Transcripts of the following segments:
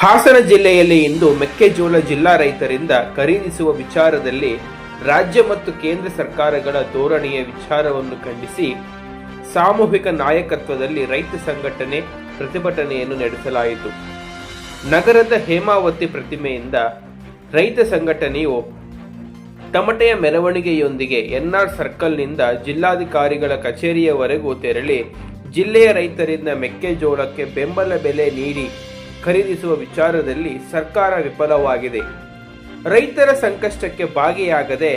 ಹಾಸನ ಜಿಲ್ಲೆಯಲ್ಲಿ ಇಂದು ಮೆಕ್ಕೆಜೋಳ ಜಿಲ್ಲಾ ರೈತರಿಂದ ಖರೀದಿಸುವ ವಿಚಾರದಲ್ಲಿ ರಾಜ್ಯ ಮತ್ತು ಕೇಂದ್ರ ಸರ್ಕಾರಗಳ ಧೋರಣೆಯ ವಿಚಾರವನ್ನು ಖಂಡಿಸಿ ಸಾಮೂಹಿಕ ನಾಯಕತ್ವದಲ್ಲಿ ರೈತ ಸಂಘಟನೆ ಪ್ರತಿಭಟನೆಯನ್ನು ನಡೆಸಲಾಯಿತು. ನಗರದ ಹೇಮಾವತಿ ಪ್ರತಿಮೆಯಿಂದ ರೈತ ಸಂಘಟನೆಯು ತಮಟೆಯ ಮೆರವಣಿಗೆಯೊಂದಿಗೆ ಎನ್ಆರ್ ಸರ್ಕಲ್ನಿಂದ ಜಿಲ್ಲಾಧಿಕಾರಿಗಳ ಕಚೇರಿಯವರೆಗೂ ತೆರಳಿ ಜಿಲ್ಲೆಯ ರೈತರಿಂದ ಮೆಕ್ಕೆಜೋಳಕ್ಕೆ ಬೆಂಬಲ ಬೆಲೆ ನೀಡಿ ಖರೀದಿಸುವ ವಿಚಾರದಲ್ಲಿ ಸರ್ಕಾರ ವಿಫಲವಾಗಿದೆ. ರೈತರ ಸಂಕಷ್ಟಕ್ಕೆ ಭಾಗಿಯಾಗದೆ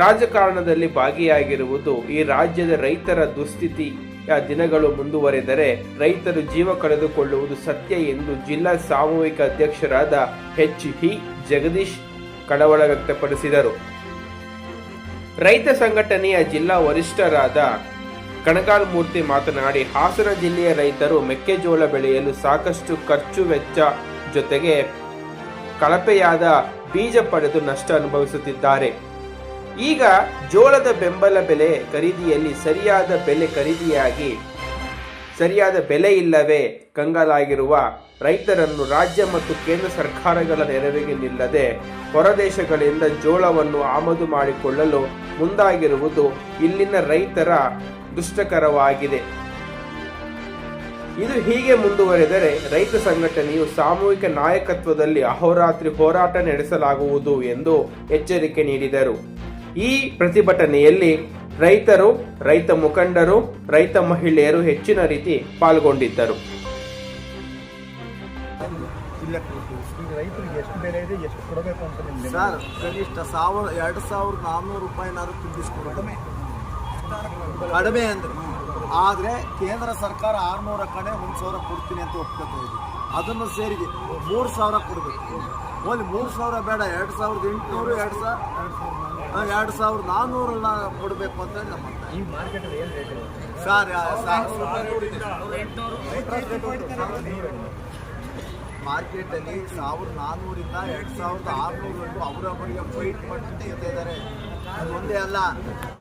ರಾಜಕಾರಣದಲ್ಲಿ ಭಾಗಿಯಾಗಿರುವುದು ಈ ರಾಜ್ಯದ ರೈತರ ದುಸ್ಥಿತಿಯ ದಿನಗಳು ಮುಂದುವರೆದರೆ ರೈತರು ಜೀವ ಕಳೆದುಕೊಳ್ಳುವುದು ಸತ್ಯ ಎಂದು ಜಿಲ್ಲಾ ಸಾಮೂಹಿಕ ಅಧ್ಯಕ್ಷರಾದ ಎಚ್ ಹಿ ಜಗದೀಶ್ ಕಳವಳ ವ್ಯಕ್ತಪಡಿಸಿದರು. ರೈತ ಸಂಘಟನೆಯ ಜಿಲ್ಲಾ ವರಿಷ್ಠರಾದ ಕಣಗಾಲ್ ಮೂರ್ತಿ ಮಾತನಾಡಿ, ಹಾಸನ ಜಿಲ್ಲೆಯ ರೈತರು ಮೆಕ್ಕೆಜೋಳ ಬೆಳೆಯಲು ಸಾಕಷ್ಟು ಖರ್ಚು ವೆಚ್ಚ ಜೊತೆಗೆ ಕಳಪೆಯಾದ ಬೀಜ ಪಡೆದು ನಷ್ಟ ಅನುಭವಿಸುತ್ತಿದ್ದಾರೆ. ಈಗ ಜೋಳದ ಬೆಂಬಲ ಬೆಲೆ ಖರೀದಿಯಲ್ಲಿ ಸರಿಯಾದ ಬೆಲೆ ಖರೀದಿಯಾಗಿ, ಸರಿಯಾದ ಬೆಲೆ ಇಲ್ಲವೇ ಕಂಗಾಲಾಗಿರುವ ರೈತರನ್ನು ರಾಜ್ಯ ಮತ್ತು ಕೇಂದ್ರ ಸರ್ಕಾರಗಳ ನೆರವಿಗೆ ನಿಲ್ಲದೆ ಹೊರದೇಶಗಳಿಂದ ಜೋಳವನ್ನು ಆಮದು ಮಾಡಿಕೊಳ್ಳಲು ಮುಂದಾಗಿರುವುದು ಇಲ್ಲಿನ ರೈತರ ದುಷ್ಟಕರವಾಗಿದೆ. ಇದು ಹೀಗೆ ಮುಂದುವರೆದರೆ ರೈತ ಸಂಘಟನೆಯು ಸಾಮೂಹಿಕ ನಾಯಕತ್ವದಲ್ಲಿ ಅಹೋರಾತ್ರಿ ಹೋರಾಟ ನಡೆಸಲಾಗುವುದು ಎಂದು ಎಚ್ಚರಿಕೆ ನೀಡಿದರು. ಈ ಪ್ರತಿಭಟನೆಯಲ್ಲಿ ರೈತರು, ರೈತ ಮುಖಂಡರು, ರೈತ ಮಹಿಳೆಯರು ಹೆಚ್ಚಿನ ರೀತಿ ಪಾಲ್ಗೊಂಡಿದ್ದರು. ಕನಿಷ್ಠ ಸಾವಿರ, ಎರಡು ಸಾವಿರದ ನಾನ್ನೂರು ರೂಪಾಯಿನಾದ್ರೂ ತುಂಬಿಸ್ಕೊಡೋದು ಕಡಿಮೆ ಅಂದರೆ. ಆದರೆ ಕೇಂದ್ರ ಸರ್ಕಾರ ಆರುನೂರ ಕಡೆ ಒಂದು ಸಾವಿರ ಕೊಡ್ತೀನಿ ಅಂತ ಒಪ್ಕೊತಾ ಇದೆ. ಅದನ್ನು ಸೇರಿಗೆ ಮೂರು ಸಾವಿರ ಕೊಡಬೇಕು. ಒಂದು ಮೂರು ಸಾವಿರ ಬೇಡ ಎರಡು ಸಾವಿರದ ಎಂಟುನೂರು ಎರಡು ಸಾವಿರ ಎರಡು ಸಾವಿರದ ನಾನ್ನೂರು ಕೊಡಬೇಕು ಅಂತ ನಮ್ಮ ಸರ್ ಮಾರ್ಕೆಟಲ್ಲಿ ಸಾವಿರದ ನಾನ್ನೂರಿಂದ ಎರಡು ಸಾವಿರದ ಆರುನೂರವರೆಗೂ ಅವರ ಬಳಿಗೆ ಫೈಟ್ ಮಾಡ್ತಾ ಇದ್ದಾರೆ ಒಂದೇ ಅಲ್ಲ.